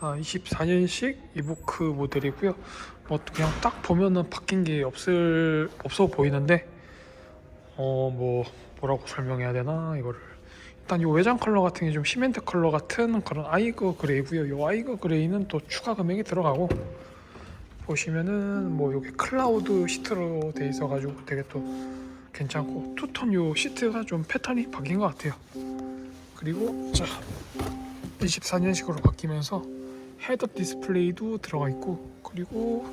아, 24년식 이보크 모델이고요. 뭐 그냥 딱 보면은 바뀐 게 없을 없어 보이는데 어 뭐 뭐라고 설명해야 되나 이거를 일단 이 외장 컬러 같은 게 좀 시멘트 컬러 같은 그런 아이거 그레이고요. 이 아이거 그레이는 또 추가 금액이 들어가고 보시면은 뭐 이게 클라우드 시트로 돼 있어가지고 되게 또 괜찮고 투톤 요 시트가 좀 패턴이 바뀐 것 같아요. 그리고 자 24년식으로 바뀌면서 헤드업 디스플레이도 들어가 있고 그리고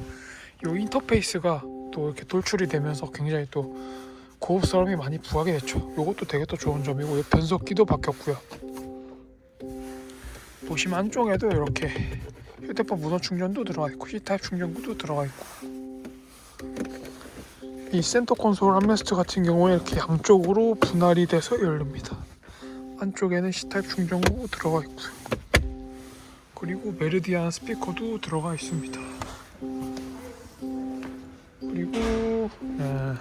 요 인터페이스가 또 이렇게 돌출이 되면서 굉장히 또 고급스러움이 많이 부하게 됐죠. 요것도 되게 또 좋은 점이고 요 변속기도 바뀌었고요. 보시면 안쪽에도 이렇게 휴대폰 무선 충전도 들어가 있고 C타입 충전구도 들어가 있고 이 센터 콘솔 암레스트 같은 경우에 이렇게 양쪽으로 분할이 돼서 열립니다. 안쪽에는 C타입 충전구 들어가 있고요. 그리고 메르디안 스피커도 들어가 있습니다. 그리고 예,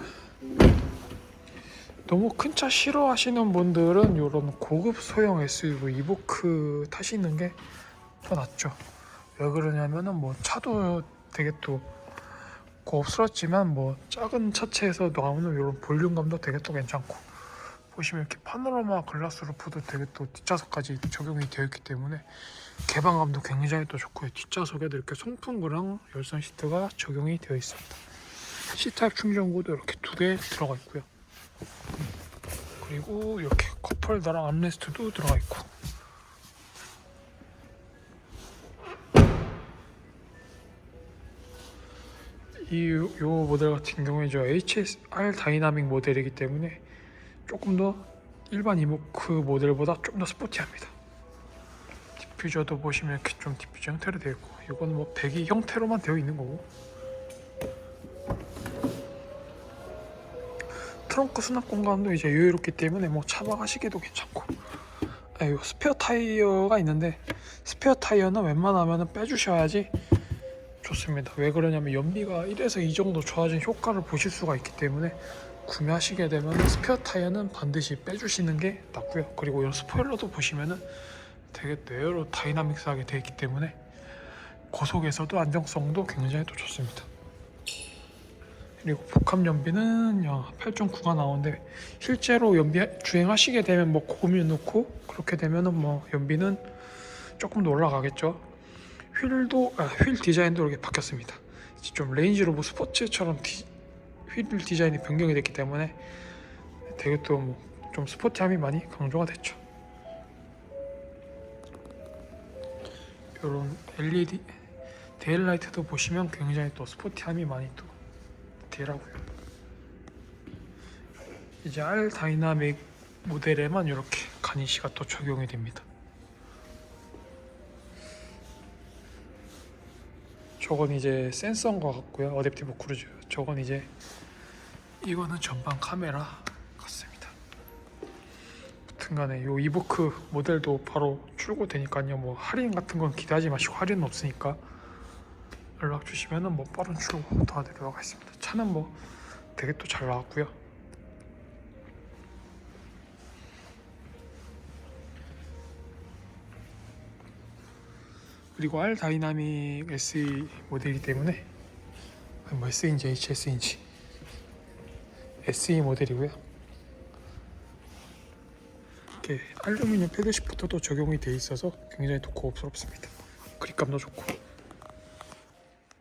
너무 큰 차 싫어하시는 분들은 이런 고급 소형 SUV 이보크 타시는 게 더 낫죠. 왜 그러냐면은 뭐 차도 되게 또 고급스럽지만 뭐 작은 차체에서 나오는 이런 볼륨감도 되게 또 괜찮고 보시면 이렇게 파노라마 글라스 루프도 되게 또 뒷좌석까지 적용이 되어 있기 때문에 개방감도 굉장히 또 좋고요. 뒷좌석에도 이렇게 송풍구랑 열선 시트가 적용이 되어 있습니다. C타입 충전구도 이렇게 두 개 들어가 있고요. 그리고 이렇게 컵홀더랑 암레스트도 들어가 있고 이 요 모델 같은 경우에 저 HSR 다이나믹 모델이기 때문에 조금 더 일반 이모크 모델보다 좀 더 스포티합니다. 디퓨저도 보시면 이렇게 좀 디퓨저 형태로 되어 있고 이거는 뭐 배기 형태로만 되어 있는 거고 트렁크 수납 공간도 이제 여유롭기 때문에 뭐 차박하시기도 괜찮고 아, 요 스페어 타이어가 있는데 스페어 타이어는 웬만하면 빼주셔야지 좋습니다. 왜 그러냐면 연비가 1에서 2 정도 좋아진 효과를 보실 수가 있기 때문에 구매하시게 되면 스페어 타이어는 반드시 빼주시는 게 낫고요. 그리고 이런 스포일러도 보시면은 되게 뇌로 다이나믹스하게 되어 있기 때문에 고속에서도 안정성도 굉장히 또 좋습니다. 그리고 복합 연비는 8.9가 나오는데 실제로 연비 주행하시게 되면 뭐 고민 넣고 그렇게 되면은 뭐 연비는 조금 더 올라가겠죠. 휠도 아, 휠 디자인도 이렇게 바뀌었습니다. 좀 레인지로버 스포츠처럼 디, 휠 디자인이 변경이 됐기 때문에 되게 또좀 스포티함이 많이 강조가 됐죠. 이런 LED 데일라이트도 보시면 굉장히 또 스포티함이 많이 또 디테일하고요. 이제 R 다이나믹 모델에만 이렇게 가니시가 또 적용이 됩니다. 저건 이제 센서인 것 같고요. 어댑티브 크루즈. 저건 이제 이거는 전방 카메라 같습니다. 하여튼간에 요 이보크 모델도 바로 출고되니까요. 뭐 할인 같은 건 기대하지 마시고 할인은 없으니까 연락 주시면은 뭐 빠른 출고 도와드리도록 하겠습니다. 차는 뭐 되게 또 잘 나왔고요. 그리고 R 다이나믹 SE 모델이기 때문에 뭐 SE인지 HS인지 SE 모델이고요. 이렇게 알루미늄 패드 시프트도 적용이 돼 있어서 굉장히 또 고급스럽습니다. 그립감도 좋고